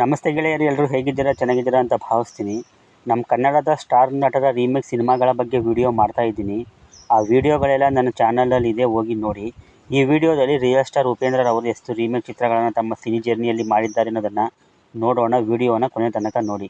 ನಮಸ್ತೆ ಗೆಳೆಯರು ಎಲ್ಲರೂ ಹೇಗಿದ್ದೀರಾ? ಚೆನ್ನಾಗಿದ್ದೀರಾ ಅಂತ ಭಾವಿಸ್ತೀನಿ. ನಮ್ಮ ಕನ್ನಡದ ಸ್ಟಾರ್ ನಟರ ರೀಮೇಕ್ ಸಿನಿಮಾಗಳ ಬಗ್ಗೆ ವಿಡಿಯೋ ಮಾಡ್ತಾ ಇದ್ದೀನಿ. ಆ ವಿಡಿಯೋಗಳೆಲ್ಲ ನನ್ನ ಚಾನಲಲ್ಲಿ ಇದೆ, ಹೋಗಿ ನೋಡಿ. ಈ ವಿಡಿಯೋದಲ್ಲಿ ರಿಯಲ್ ಸ್ಟಾರ್ ಉಪೇಂದ್ರ ಉಪೇಂದ್ರರವರು ಎಷ್ಟು ರೀಮೇಕ್ ಚಿತ್ರಗಳನ್ನು ತಮ್ಮ ಸಿನಿ ಜರ್ನಿಯಲ್ಲಿ ಮಾಡಿದ್ದಾರೆ ಅನ್ನೋದನ್ನು ನೋಡೋಣ, ವಿಡಿಯೋನ ಕೊನೆ ತನಕ ನೋಡಿ.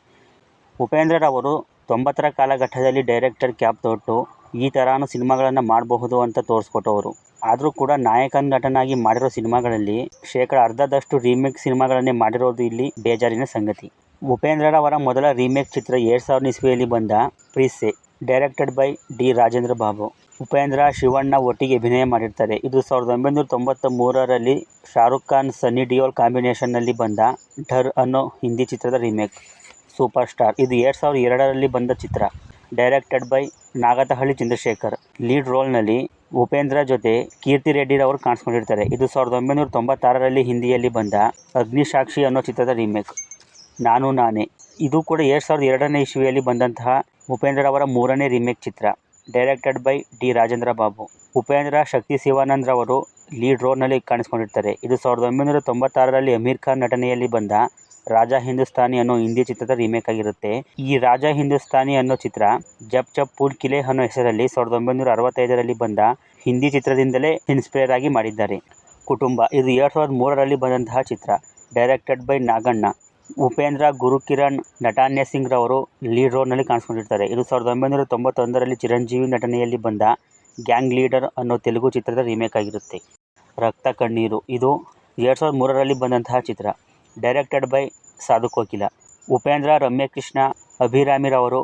ಉಪೇಂದ್ರರವರು ತೊಂಬತ್ತರ ಕಾಲಘಟ್ಟದಲ್ಲಿ ಡೈರೆಕ್ಟರ್ ಕ್ಯಾಪ್ ತೊಟ್ಟು ಈ ಥರನೂ ಸಿನಿಮಾಗಳನ್ನು ಮಾಡಬಹುದು ಅಂತ ತೋರಿಸ್ಕೊಟ್ಟವರು. ಆದರೂ ಕೂಡ ನಾಯಕ ನಟನಾಗಿ ಮಾಡಿರೋ ಸಿನಿಮಾಗಳಲ್ಲಿ ಶೇಕಡ ಅರ್ಧದಷ್ಟು ರೀಮೇಕ್ ಸಿನಿಮಾಗಳನ್ನೇ ಮಾಡಿರೋದು ಇಲ್ಲಿ ಬೇಜಾರಿನ ಸಂಗತಿ. ಉಪೇಂದ್ರರವರ ಮೊದಲ ರೀಮೇಕ್ ಚಿತ್ರ ಎರಡು ಸಾವಿರದ ಇಸ್ವಿಯಲ್ಲಿ ಬಂದ Preethse directed by D Rajendra Babu. Upendra, Shivanna ಒಟ್ಟಿಗೆ ಅಭಿನಯ ಮಾಡಿರ್ತಾರೆ. ಇದು ಸಾವಿರದ ಒಂಬೈನೂರ ತೊಂಬತ್ತ ಮೂರರಲ್ಲಿ ಶಾರುಖ್ ಖಾನ್, ಸನ್ನಿ ಡಿಯೋಲ್ ಕಾಂಬಿನೇಷನ್ನಲ್ಲಿ ಬಂದ ಢರ್ ಅನ್ನೋ ಹಿಂದಿ ಚಿತ್ರದ ರೀಮೇಕ್ ಸೂಪರ್ ಸ್ಟಾರ್. ಇದು ಎರಡು ಸಾವಿರದ ಎರಡರಲ್ಲಿ ಬಂದ ಚಿತ್ರ. Directed by Nagathihalli Chandrashekhar. Lead ರೋಲ್ನಲ್ಲಿ Upendra ಜೊತೆ ಕೀರ್ತಿ ರೆಡ್ಡಿರವರು ಕಾಣಿಸ್ಕೊಂಡಿರ್ತಾರೆ. ಇದು ಸಾವಿರದ ಒಂಬೈನೂರ ತೊಂಬತ್ತಾರರಲ್ಲಿ ಹಿಂದಿಯಲ್ಲಿ ಬಂದ ಅಗ್ನಿಸಾಕ್ಷಿ ಅನ್ನೋ ಚಿತ್ರದ ರೀಮೇಕ್ ನಾನು ನಾನೇ. ಇದು ಕೂಡ ಎರಡು ಸಾವಿರದ ಎರಡನೇ ಇಸ್ವಿಯಲ್ಲಿ ಬಂದಂತಹ ಉಪೇಂದ್ರರವರ ಮೂರನೇ remake Chitra. Directed by D Rajendra Babu. Upendra, Shakti Shivanand ರವರು ಲೀಡ್ ರೋಲ್ನಲ್ಲಿ ಕಾಣಿಸ್ಕೊಂಡಿರ್ತಾರೆ. ಇದು ಸಾವಿರದ ಒಂಬೈನೂರ ತೊಂಬತ್ತಾರರಲ್ಲಿ ಅಮೀರ್ ಖಾನ್ ನಟನೆಯಲ್ಲಿ ಬಂದ ರಾಜಾ ಹಿಂದೂಸ್ತಾನಿ ಅನ್ನೋ ಹಿಂದಿ ಚಿತ್ರದ ರೀಮೇಕ್ ಆಗಿರುತ್ತೆ. ಈ ರಾಜಾ ಹಿಂದೂಸ್ತಾನಿ ಅನ್ನೋ ಚಿತ್ರ ಜಪ್ ಜಪ್ ಪೂಲ್ ಕಿಲೆ ಅನ್ನೋ ಹೆಸರಲ್ಲಿ ಸಾವಿರದ ಒಂಬೈನೂರ ಅರವತ್ತೈದರಲ್ಲಿ ಬಂದ ಹಿಂದಿ ಚಿತ್ರದಿಂದಲೇ ಇನ್ಸ್ಪೈರ್ ಆಗಿ ಮಾಡಿದ್ದಾರೆ. ಕುಟುಂಬ, ಇದು ಎರಡು ಸಾವಿರದ ಮೂರರಲ್ಲಿ ಬಂದಂತಹ ಚಿತ್ರ. Directed by Naganna. Upendra Gurukiran, Natanya Singh ರವರು ಲೀಡ್ ರೋಲ್ನಲ್ಲಿ ಕಾಣಿಸ್ಕೊಂಡಿರ್ತಾರೆ. ಇದು ಸಾವಿರದ ಒಂಬೈನೂರ ತೊಂಬತ್ತೊಂದರಲ್ಲಿ ಚಿರಂಜೀವಿ ನಟನೆಯಲ್ಲಿ ಬಂದ ಗ್ಯಾಂಗ್ ಲೀಡರ್ ಅನ್ನೋ ತೆಲುಗು ಚಿತ್ರದ ರೀಮೇಕ್ ಆಗಿರುತ್ತೆ. ರಕ್ತ ಕಣ್ಣೀರು. ಇದು ಎರಡು ಸಾವಿರದ ಮೂರರಲ್ಲಿ ಬಂದಂತಹ ಚಿತ್ರ. Directed by Sadhu Kokila Upendra Ramyakrishna ಅಭಿರಾಮಿರವರು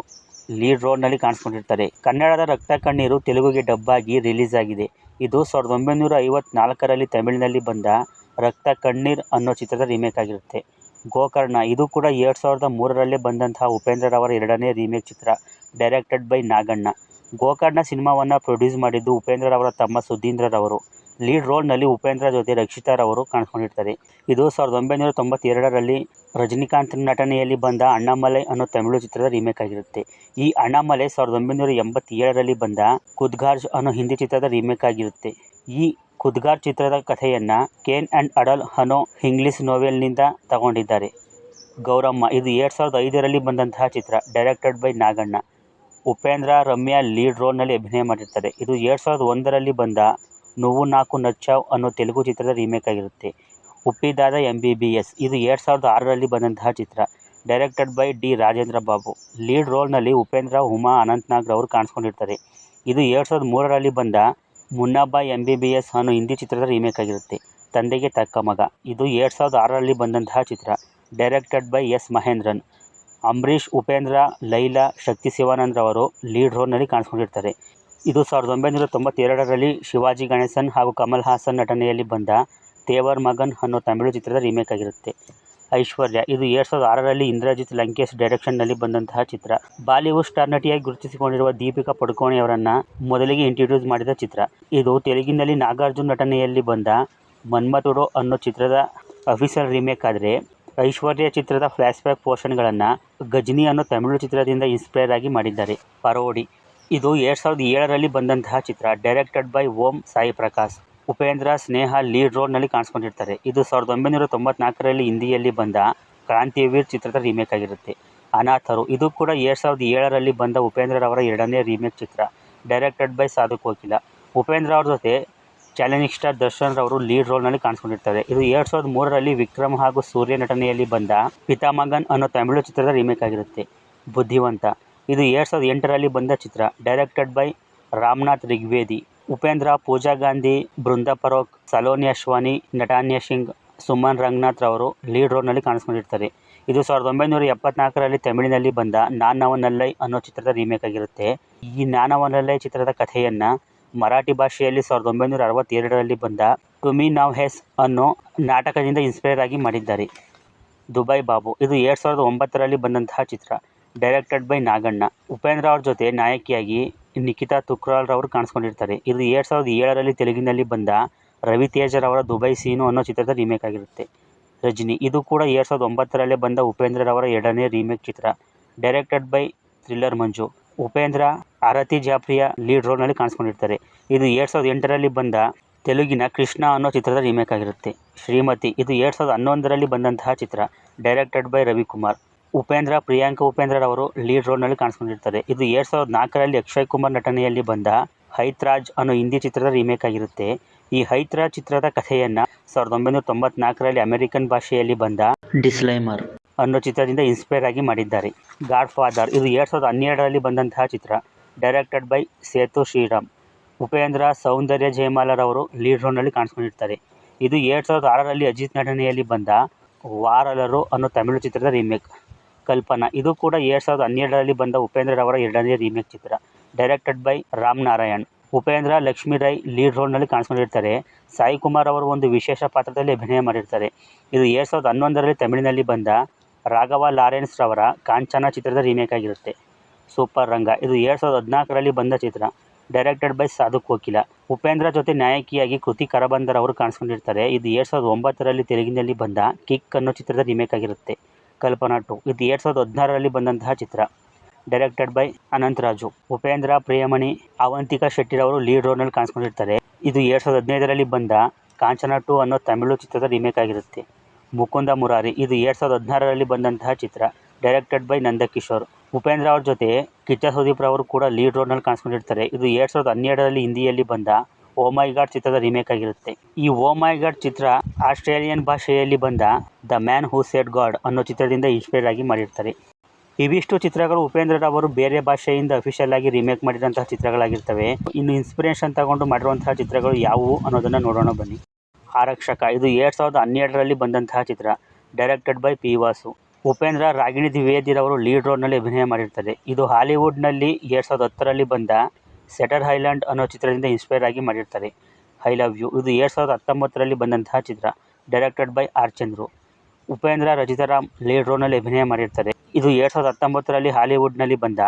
lead ರೋಲ್ನಲ್ಲಿ ಕಾಣಿಸ್ಕೊಂಡಿರ್ತಾರೆ. ಕನ್ನಡದ ರಕ್ತ ಕಣ್ಣೀರು ತೆಲುಗುಗೆ ಡಬ್ಬಾಗಿ ರಿಲೀಸ್ ಆಗಿದೆ ಇದು ಸಾವಿರದ ಒಂಬೈನೂರ ಐವತ್ನಾಲ್ಕರಲ್ಲಿ ತಮಿಳಿನಲ್ಲಿ ಬಂದ ರಕ್ತ ಕಣ್ಣೀರ್ ಅನ್ನೋ ಚಿತ್ರದ ರೀಮೇಕ್ ಆಗಿರುತ್ತೆ. ಗೋಕರ್ಣ, ಇದು ಕೂಡ ಎರಡು ಸಾವಿರದ ಮೂರರಲ್ಲೇ ಬಂದಂತಹ ಉಪೇಂದ್ರರವರ ಎರಡನೇ ರೀಮೇಕ್ ಚಿತ್ರ, ಡೈರೆಕ್ಟೆಡ್ ಬೈ ನಾಗಣ್ಣ. ಗೋಕರ್ಣ ಸಿನಿಮಾವನ್ನು ಪ್ರೊಡ್ಯೂಸ್ ಮಾಡಿದ್ದು ಉಪೇಂದ್ರರವರ ತಮ್ಮ ಸುಧೀಂದ್ರರವರು. ಲೀಡ್ ರೋಲ್ನಲ್ಲಿ ಉಪೇಂದ್ರ ಜೊತೆ ರಕ್ಷಿತಾರವರು ಕಾಣಿಸ್ಕೊಂಡಿರ್ತಾರೆ. ಇದು ಸಾವಿರದ ಒಂಬೈನೂರ ತೊಂಬತ್ತೆರಡರಲ್ಲಿ ರಜನಿಕಾಂತ್ ನಟನೆಯಲ್ಲಿ ಬಂದ ಅಣ್ಣಾಮಲೈ ಅನ್ನೋ ತಮಿಳು ಚಿತ್ರದ ರೀಮೇಕ್ ಆಗಿರುತ್ತೆ. ಈ ಅಣ್ಣಾಮಲೆ ಸಾವಿರದ ಒಂಬೈನೂರ ಎಂಬತ್ತೇಳರಲ್ಲಿ ಬಂದ ಕುದ್ಗಾರ್ಜ್ ಅನ್ನೋ ಹಿಂದಿ ಚಿತ್ರದ ರೀಮೇಕ್ ಆಗಿರುತ್ತೆ. ಈ ಕುದ್ಗಾರ್ ಚಿತ್ರದ ಕಥೆಯನ್ನು ಕೇನ್ ಆ್ಯಂಡ್ ಅಡಲ್ ಅನ್ನೋ ಇಂಗ್ಲಿಷ್ ನೋವೆಲ್ನಿಂದ ತಗೊಂಡಿದ್ದಾರೆ. ಗೌರಮ್ಮ, ಇದು ಎರಡು ಸಾವಿರದ ಐದರಲ್ಲಿ ಬಂದಂತಹ ಚಿತ್ರ directed by Naganna. Upendra, Ramya lead ರೋಲ್ನಲ್ಲಿ ಅಭಿನಯ ಮಾಡಿರ್ತಾರೆ. ಇದು ಎರಡು ಸಾವಿರದ ಒಂದರಲ್ಲಿ ಬಂದ నువ్వు ನಾಕು ನಚ್ಚಾವ್ ಅನ್ನೋ ತೆಲುಗು ಚಿತ್ರದ ರೀಮೇಕ್ ಆಗಿರುತ್ತೆ Uppidada M B B S ಇದು ಎರಡು ಸಾವಿರದ ಆರರಲ್ಲಿ ಬಂದಂತಹ ಚಿತ್ರ directed by D Rajendra Babu lead ರೋಲ್ನಲ್ಲಿ Upendra Uma Anantnag ರವರು ಕಾಣಿಸ್ಕೊಂಡಿರ್ತಾರೆ ಇದು ಎರಡು ಸಾವಿರದ ಮೂರರಲ್ಲಿ ಬಂದ Munnabhai M B B S ಅನ್ನೋ ಹಿಂದಿ ಚಿತ್ರದ ರೀಮೇಕ್ ಆಗಿರುತ್ತೆ ತಂದೆಗೆ ತಕ್ಕ ಮಗ ಇದು ಎರಡು ಸಾವಿರದ ಆರರಲ್ಲಿ ಬಂದಂತಹ ಚಿತ್ರ directed by S Mahendran Ambareesh Upendra Laila Shakti Shivanand ರವರು ಲೀಡ್ ರೋಲ್ನಲ್ಲಿ ಕಾಣಿಸ್ಕೊಂಡಿರ್ತಾರೆ ಇದು ಸಾವಿರದ ಒಂಬೈನೂರ ತೊಂಬತ್ತೆರಡರಲ್ಲಿ ಶಿವಾಜಿ ಗಣೇಶನ್ ಹಾಗೂ ಕಮಲ್ ಹಾಸನ್ ನಟನೆಯಲ್ಲಿ ಬಂದ ತೇವರ್ ಮಗನ್ ಅನ್ನೋ ತಮಿಳು ಚಿತ್ರದ ರೀಮೇಕ್ ಆಗಿರುತ್ತೆ. ಐಶ್ವರ್ಯ, ಇದು ಎರಡು ಸಾವಿರದ ಆರರಲ್ಲಿ ಇಂದ್ರಜಿತ್ ಲಂಕೇಶ್ ಡೈರೆಕ್ಷನ್ನಲ್ಲಿ ಬಂದಂತಹ ಚಿತ್ರ. ಬಾಲಿವುಡ್ ಸ್ಟಾರ್ ನಟಿಯಾಗಿ ಗುರುತಿಸಿಕೊಂಡಿರುವ ದೀಪಿಕಾ ಪಡುಕೋಣೆಯವರನ್ನು ಮೊದಲಿಗೆ ಇಂಟ್ರೊಡ್ಯೂಸ್ ಮಾಡಿದ ಚಿತ್ರ. ಇದು ತೆಲುಗಿನಲ್ಲಿ ನಾಗಾರ್ಜುನ್ ನಟನೆಯಲ್ಲಿ ಬಂದ ಮನ್ಮಥುಡೋ ಅನ್ನೋ ಚಿತ್ರದ ಅಫಿಷಿಯಲ್ ರೀಮೇಕ್ ಆದರೆ ಐಶ್ವರ್ಯ ಚಿತ್ರದ ಫ್ಲ್ಯಾಶ್ಬ್ಯಾಕ್ ಪೋರ್ಷನ್ಗಳನ್ನು ಗಜನಿ ಅನ್ನೋ ತಮಿಳು ಚಿತ್ರದಿಂದ ಇನ್ಸ್ಪೈರ್ ಆಗಿ ಮಾಡಿದ್ದಾರೆ. ಪರೋಡಿ ಇದು ಎರಡು ಸಾವಿರದ ಏಳರಲ್ಲಿ ಬಂದಂತಹ ಚಿತ್ರ directed by Om Sai Prakash. Upendra, Sneha lead ರೋಲ್ನಲ್ಲಿ ಕಾಣಿಸ್ಕೊಂಡಿರ್ತಾರೆ. ಇದು ಸಾವಿರದ ಒಂಬೈನೂರ ತೊಂಬತ್ನಾಲ್ಕರಲ್ಲಿ ಹಿಂದಿಯಲ್ಲಿ ಬಂದ ಕ್ರಾಂತಿವೀರ್ ಚಿತ್ರದ ರೀಮೇಕ್ ಆಗಿರುತ್ತೆ. ಅನಾಥರು, ಇದು ಕೂಡ ಎರಡು ಸಾವಿರದ ಏಳರಲ್ಲಿ ಬಂದ ಉಪೇಂದ್ರರವರ ಎರಡನೇ ರೀಮೇಕ್ ಚಿತ್ರ ಡೈರೆಕ್ಟೆಡ್ ಬೈ ಸಾಧು ಕೋಕಿಲ. ಉಪೇಂದ್ರ ಅವ್ರ ಜೊತೆ ಚಾಲೆಂಜಿಂಗ್ ಸ್ಟಾರ್ ದರ್ಶನ್ ರವರು ಲೀಡ್ ರೋಲ್ನಲ್ಲಿ ಕಾಣಿಸ್ಕೊಂಡಿರ್ತಾರೆ. ಇದು ಎರಡು ಸಾವಿರದ ಮೂರರಲ್ಲಿ ವಿಕ್ರಮ್ ಹಾಗೂ ಸೂರ್ಯ ನಟನೆಯಲ್ಲಿ ಬಂದ ಪಿತಾಮಗನ್ ಅನ್ನೋ ತಮಿಳು ಚಿತ್ರದ ರೀಮೇಕ್ ಆಗಿರುತ್ತೆ. ಬುದ್ಧಿವಂತ. ಇದು ಎರಡು ಸಾವಿರದ ಎಂಟರಲ್ಲಿ ಬಂದ ಚಿತ್ರ ಡೈರೆಕ್ಟೆಡ್ ಬೈ ರಾಮನಾಥ್ ರಿಗ್ವೇದಿ. ಉಪೇಂದ್ರ, ಪೂಜಾ ಗಾಂಧಿ, ಬೃಂದಾ ಪರೋಕ್ ಸಲೋನಿ ಅಶ್ವಾನಿ, ನಟಾನ್ಯ ಸಿಂಗ್ ಸುಮನ್ ರಂಗನಾಥ್ ರವರು ಲೀಡ್ ರೋಲ್ನಲ್ಲಿ ಕಾಣಿಸ್ಕೊಂಡಿರ್ತಾರೆ. ಇದು ಸಾವಿರದ ಒಂಬೈನೂರ ಎಪ್ಪತ್ನಾಲ್ಕರಲ್ಲಿ ತಮಿಳಿನಲ್ಲಿ ಬಂದ ನಾನವನಲ್ಲೈ ಅನ್ನೋ ಚಿತ್ರದ ರೀಮೇಕ್ ಆಗಿರುತ್ತೆ. ಈ ನಾನವನಲ್ಲೈ ಚಿತ್ರದ ಕಥೆಯನ್ನು ಮರಾಠಿ ಭಾಷೆಯಲ್ಲಿ ಸಾವಿರದ ಒಂಬೈನೂರ ಅರವತ್ತೆರಡರಲ್ಲಿ ಬಂದ ಟುಮಿ ನಾವ್ ಹೆಸ್ ಅನ್ನೋ ನಾಟಕದಿಂದ ಇನ್ಸ್ಪೈರ್ ಆಗಿ ಮಾಡಿದ್ದಾರೆ. ದುಬೈ ಬಾಬು. ಇದು ಎರಡು ಸಾವಿರದ ಒಂಬತ್ತರಲ್ಲಿ ಬಂದಂತಹ ಚಿತ್ರ. Directed by Naganna. ಉಪೇಂದ್ರ ಅವ್ರ ಜೊತೆ ನಾಯಕಿಯಾಗಿ ನಿಖಿತಾ ತುಕ್ರಾಲ್ ರವರು ಕಾಣಿಸ್ಕೊಂಡಿರ್ತಾರೆ. ಇದು ಎರಡು ಸಾವಿರದ ಏಳರಲ್ಲಿ ತೆಲುಗಿನಲ್ಲಿ ಬಂದ ರವಿ ತೇಜರ್ ಅವರ ದುಬೈ ಸೀನು ಅನ್ನೋ ಚಿತ್ರದ ರೀಮೇಕ್ ಆಗಿರುತ್ತೆ. ರಜನಿ, ಇದು ಕೂಡ ಎರಡು ಸಾವಿರದ ಒಂಬತ್ತರಲ್ಲೇ ಬಂದ ಉಪೇಂದ್ರರವರ ಎರಡನೇ remake Chitra. Directed by thriller Manju. Upendra, Aarti ಜಾಫ್ರಿಯ lead ರೋಲ್ನಲ್ಲಿ ಕಾಣಿಸ್ಕೊಂಡಿರ್ತಾರೆ. ಇದು ಎರಡು ಸಾವಿರದ ಎಂಟರಲ್ಲಿ ಬಂದ ತೆಲುಗಿನ ಕೃಷ್ಣ ಅನ್ನೋ ಚಿತ್ರದ ರೀಮೇಕ್ ಆಗಿರುತ್ತೆ. ಶ್ರೀಮತಿ, ಇದು ಎರಡು ಸಾವಿರದ ಹನ್ನೊಂದರಲ್ಲಿ ಬಂದಂತಹ ಚಿತ್ರ. Directed by Ravikumar. Upendra Priyanka Upendra ಉಪೇಂದ್ರರವರು ಲೀಡ್ ರೋಲ್ನಲ್ಲಿ ಕಾಣಿಸ್ಕೊಂಡಿರ್ತಾರೆ ಇದು ಎರಡು ಸಾವಿರದ ನಾಲ್ಕರಲ್ಲಿ ಅಕ್ಷಯ್ ಕುಮಾರ್ ನಟನೆಯಲ್ಲಿ ಬಂದ ಹೈತ್ರಾಜ್ ಅನ್ನೋ ಹಿಂದಿ ಚಿತ್ರದ ರೀಮೇಕ್ ಆಗಿರುತ್ತೆ. ಈ ಹೈತ್ರಾಜ್ ಚಿತ್ರದ ಕಥೆಯನ್ನು ಸಾವಿರದ ಒಂಬೈನೂರ ತೊಂಬತ್ನಾಲ್ಕರಲ್ಲಿ ಅಮೆರಿಕನ್ ಭಾಷೆಯಲ್ಲಿ ಬಂದ ಡಿಸ್ಲೈಮರ್ ಅನ್ನೋ ಚಿತ್ರದಿಂದ ಇನ್ಸ್ಪೈರ್ ಆಗಿ ಮಾಡಿದ್ದಾರೆ. ಗಾಡ್ ಫಾದರ್ ಇದು ಎರಡು ಸಾವಿರದ ಹನ್ನೆರಡರಲ್ಲಿ ಬಂದಂತಹ ಚಿತ್ರ. Directed by Sethu Sriram. Upendra Soundarya ಜಯಮಾಲರವರು ಲೀಡ್ ರೋಲ್ನಲ್ಲಿ ಕಾಣಿಸ್ಕೊಂಡಿರ್ತಾರೆ. ಇದು ಎರಡು ಸಾವಿರದ ಆರರಲ್ಲಿ ಅಜಿತ್ ನಟನೆಯಲ್ಲಿ ಬಂದ ವಾರಲರು ಅನ್ನೋ ತಮಿಳು ಚಿತ್ರದ ರೀಮೇಕ್. ಕಲ್ಪನಾ. ಇದು ಕೂಡ ಎರಡು ಸಾವಿರದ ಹನ್ನೆರಡರಲ್ಲಿ ಬಂದ ಉಪೇಂದ್ರರವರ ಎರಡನೇ remake Chitra. Directed by Ram Narayan. Upendra, Lakshmi Rai lead ರೋಲ್ನಲ್ಲಿ ಕಾಣಿಸ್ಕೊಂಡಿರ್ತಾರೆ. ಸಾಯಿ ಕುಮಾರ್ ಅವರು ಒಂದು ವಿಶೇಷ ಪಾತ್ರದಲ್ಲಿ ಅಭಿನಯ ಮಾಡಿರ್ತಾರೆ. ಇದು ಎರಡು ಸಾವಿರದ ಹನ್ನೊಂದರಲ್ಲಿ ತಮಿಳಿನಲ್ಲಿ ಬಂದ ರಾಘವ ಲಾರೆನ್ಸ್ ರವರ ಕಾಂಚನ ಚಿತ್ರದ ರೀಮೇಕ್ ಆಗಿರುತ್ತೆ. ಸೂಪರ್ ರಂಗ. ಇದು ಎರಡು ಸಾವಿರದ ಹದಿನಾಲ್ಕರಲ್ಲಿ ಬಂದ ಚಿತ್ರ. Directed by Sadhu Kokila. ಉಪೇಂದ್ರ ಜೊತೆ ನಾಯಕಿಯಾಗಿ ಕೃತಿ ಕರಬಂದರ್ ಅವರು ಕಾಣಿಸ್ಕೊಂಡಿರ್ತಾರೆ. ಇದು ಎರಡು ಸಾವಿರದ ಒಂಬತ್ತರಲ್ಲಿ ತೆಲುಗಿನಲ್ಲಿ ಬಂದ ಕಿಕ್ ಅನ್ನೋ ಚಿತ್ರದ ರಿಮೇಕ್ ಆಗಿರುತ್ತೆ. ಕಲ್ಪನಾ ಟು ಇದು ಎರಡು ಸಾವಿರದ ಹದಿನಾರರಲ್ಲಿ ಬಂದಂತಹ ಚಿತ್ರ. ಡೈರೆಕ್ಟೆಡ್ ಬೈ ಅನಂತರಾಜು ಉಪೇಂದ್ರ, ಪ್ರಿಯಮಣಿ, ಅವಂತಿಕಾ ಶೆಟ್ಟಿರವರು ಲೀಡ್ ರೋಲ್ನಲ್ಲಿ ಕಾಣಿಸ್ಕೊಂಡಿರ್ತಾರೆ. ಇದು ಎರಡು ಸಾವಿರದ ಹದಿನೈದರಲ್ಲಿ ಬಂದ ಕಾಂಚನ ಟು ಅನ್ನೋ ತಮಿಳು ಚಿತ್ರದ ರಿಮೇಕ್ ಆಗಿರುತ್ತೆ. ಮುಕುಂದ ಮುರಾರಿ. ಇದು ಎರಡು ಸಾವಿರದ ಹದಿನಾರರಲ್ಲಿ ಬಂದಂತಹ ಚಿತ್ರ. Directed by Nandakishore. ಉಪೇಂದ್ರ ಅವ್ರ ಜೊತೆ ಕಿಚ್ಚ ಸುದೀಪ್ ರವರು ಕೂಡ ಲೀಡ್ ರೋಲ್ನಲ್ಲಿ ಕಾಣಿಸ್ಕೊಂಡಿರ್ತಾರೆ. ಇದು ಎರಡು ಸಾವಿರದ ಹನ್ನೆರಡರಲ್ಲಿ ಹಿಂದಿಯಲ್ಲಿ ಬಂದ ಓ ಮೈ ಗಾಡ್ ಚಿತ್ರದ ರೀಮೇಕ್ ಆಗಿರುತ್ತೆ. ಈ ಓ ಮೈ ಗಾಡ್ ಚಿತ್ರ ಆಸ್ಟ್ರೇಲಿಯನ್ ಭಾಷೆಯಲ್ಲಿ ಬಂದ the man who sued god ಅನ್ನೋ ಚಿತ್ರದಿಂದ ಇನ್ಸ್ಪೈರ್ ಆಗಿ ಮಾಡಿರ್ತಾರೆ. ಇವಿಷ್ಟು ಚಿತ್ರಗಳು ಉಪೇಂದ್ರ ಅವರು ಬೇರೆ ಭಾಷೆಯಿಂದ ಅಫಿಷಿಯಲ್ ಆಗಿ ರೀಮೇಕ್ ಮಾಡಿದಂತಹ ಚಿತ್ರಗಳಾಗಿರ್ತವೆ. ಇನ್ನು ಇನ್ಸ್ಪಿರೇಷನ್ ತಗೊಂಡು ಮಾಡಿರುವಂತಹ ಚಿತ್ರಗಳು ಯಾವುವು ಅನ್ನೋದನ್ನು ನೋಡೋಣ ಬನ್ನಿ. ಆರಕ್ಷಕ, ಇದು ಎರಡು ಸಾವಿರದ ಹನ್ನೆರಡರಲ್ಲಿ ಬಂದಂತಹ ಚಿತ್ರ directed by P Vasu. Upendra, Ragini ದ್ವಿವೇದಿರವರು lead ರೋಲ್ನಲ್ಲಿ ಅಭಿನಯ ಮಾಡಿರ್ತಾರೆ. ಇದು ಹಾಲಿವುಡ್ನಲ್ಲಿ ಎರಡು ಸಾವಿರದ ಹತ್ತರಲ್ಲಿ ಬಂದ ಸೆಟರ್ ಹೈಲ್ಯಾಂಡ್ ಅನ್ನೋ ಚಿತ್ರದಿಂದ ಇನ್ಸ್ಪೈರ್ ಆಗಿ ಮಾಡಿರ್ತಾರೆ. ಐ ಲವ್ ಯು ಇದು ಎರಡು ಸಾವಿರದ ಹತ್ತೊಂಬತ್ತರಲ್ಲಿ ಬಂದಂತಹ ಚಿತ್ರ. Directed by R Chandru Upendra Rachita Ram lead ರೋಲ್ನಲ್ಲಿ ಅಭಿನಯ ಮಾಡಿರ್ತಾರೆ. ಇದು ಎರಡು ಸಾವಿರದ ಹತ್ತೊಂಬತ್ತರಲ್ಲಿ ಹಾಲಿವುಡ್ನಲ್ಲಿ ಬಂದ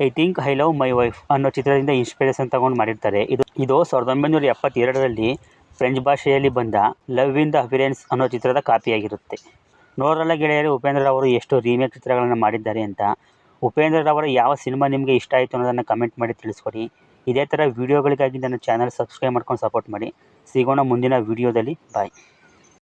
I think I love my wife ಅನ್ನೋ ಚಿತ್ರದಿಂದ ಇನ್ಸ್ಪಿರೇಷನ್ ತಗೊಂಡು ಮಾಡಿರ್ತಾರೆ. ಇದು ಇದು ಸಾವಿರದ ಒಂಬೈನೂರ ಎಪ್ಪತ್ತೆರಡರಲ್ಲಿ ಫ್ರೆಂಚ್ ಭಾಷೆಯಲ್ಲಿ ಬಂದ ಲವ್ ಇನ್ ದ ಅಪಿರೆನ್ಸ್ ಅನ್ನೋ ಚಿತ್ರದ ಕಾಪಿಯಾಗಿರುತ್ತೆ. ನೋಡಲ್ಲ ಗೆಳೆಯರು ಉಪೇಂದ್ರರವರು ಎಷ್ಟು ರೀಮೇಕ್ ಚಿತ್ರಗಳನ್ನು ಮಾಡಿದ್ದಾರೆ ಅಂತ. ಉಪೇಂದ್ರ ಅವರ ಯಾವ ಸಿನಿಮಾ ನಿಮಗೆ ಇಷ್ಟ ಆಯಿತು ಅನ್ನೋದನ್ನು ಕಮೆಂಟ್ ಮಾಡಿ ತಿಳಿಸ್ಕೊಡಿ. ಇದೇ ಥರ ವೀಡಿಯೋಗಳಿಗಾಗಿ ನನ್ನ ಚಾನಲ್ ಸಬ್ಸ್ಕ್ರೈಬ್ ಮಾಡ್ಕೊಂಡು ಸಪೋರ್ಟ್ ಮಾಡಿ. ಸಿಗೋಣ ಮುಂದಿನ ವೀಡಿಯೋದಲ್ಲಿ. ಬಾಯ್